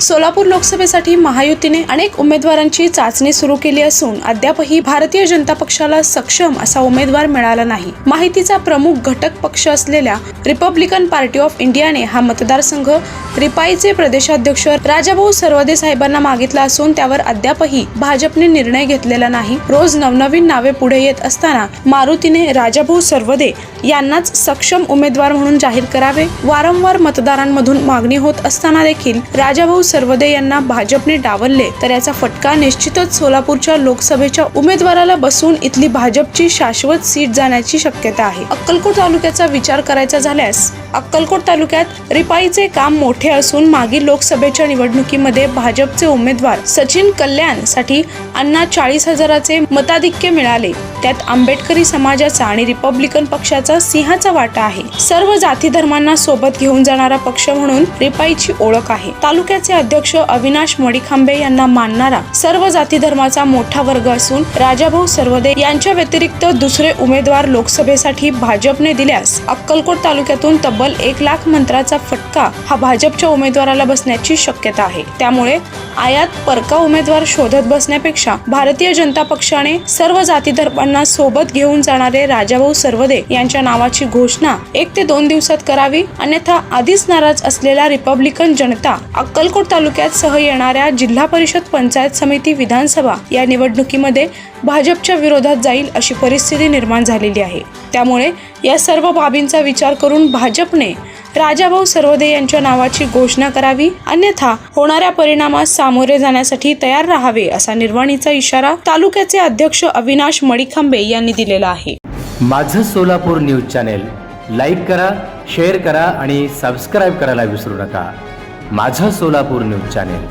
सोलापूर लोकसभेसाठी महायुतीने अनेक उमेदवारांची चाचणी सुरू केली असून अद्यापही भारतीय जनता पक्षाला सक्षम असा उमेदवार मिळाला नाही. माहितीचा प्रमुख घटक पक्ष असलेल्या रिपब्लिकन पार्टी ऑफ इंडियाने हा मतदारसंघ रिपाईचे प्रदेशाध्यक्ष राजाभाऊ सरवदे साहेबांना मागितला असून त्यावर अद्यापही भाजपने निर्णय घेतलेला नाही. रोज नवनवीन नावे पुढे येत असताना मारुतीने राजाभाऊ सरवदे यांनाच सक्षम उमेदवार म्हणून जाहीर करावे. वारंवार मतदारांमधून मागणी होत असताना देखील राजाभाऊ सर्वदे यांना भाजपने डावलले तर याचा फटका निश्चितच सोलापूरच्या लोकसभेच्या उमेदवाराला बसून इथली भाजपची शाश्वत सीट जाण्याची शक्यता आहे. अक्कलकोट तालुक्याचा विचार करायचा झाल्यास अक्कलकोट तालुक्यात रिपाईचे काम मोठे असून मागील लोकसभेच्या निवडणुकीमध्ये भाजपचे उमेदवार सचिन कल्याणसाठी अण्णा चाळीस हजाराचे मताधिक्य मिळाले. त्यात आंबेडकरी समाजाचा आणि रिपब्लिकन पक्षाचा सिंहाचा वाटा आहे. सर्व जाती धर्मांना सोबत घेऊन जाणारा पक्ष म्हणून रिपाईची ओळख आहे. तालुक्याचे अध्यक्ष अविनाश मडिखांबे यांना मानणारा सर्व जाती धर्माचा मोठा वर्ग असून राजाभाऊ सर्वदे यांच्या व्यतिरिक्त दुसरे उमेदवार लोकसभेसाठी भाजपने दिल्यास अक्कलकोट तालुक्यातून तब्बल एक लाख मंत्राचा फटका हा भाजपच्या उमेदवाराला बसण्याची शक्यता आहे. त्यामुळे आयात परका उमेदवार शोधत बसण्यापेक्षा भारतीय जनता पक्षाने सर्व जाती धर्मांना सोबत घेऊन जाणारे राजाभाऊ सर्वदे यांच्या नावाची घोषणा एक ते दोन दिवसात करावी अन्यथा आधीच नाराज असलेला रिपब्लिकन जनता अक्कलकोट तालुक्यात सह येणाऱ्या जिल्हा परिषद पंचायत समिती विधानसभा या निवडणुकीमध्ये भाजपच्या विरोधात जाईल अशी परिस्थिती निर्माण झालेली आहे. त्यामुळे या सर्व बाबींचा विचार करून भाजपने राजाभाऊ सर्वोदय यांच्या नावाची घोषणा करावी अन्यथा होणाऱ्या परिणामास सामोरे जाण्यासाठी तयार राहावे असा निर्वाणीचा इशारा तालुक्याचे अध्यक्ष अविनाश मडिखांबे यांनी दिलेला आहे. माझं सोलापूर न्यूज चॅनेल लाईक करा शेअर करा आणि सबस्क्राईब करायला विसरू नका. माझं सोलापूर न्यूज चॅनेल.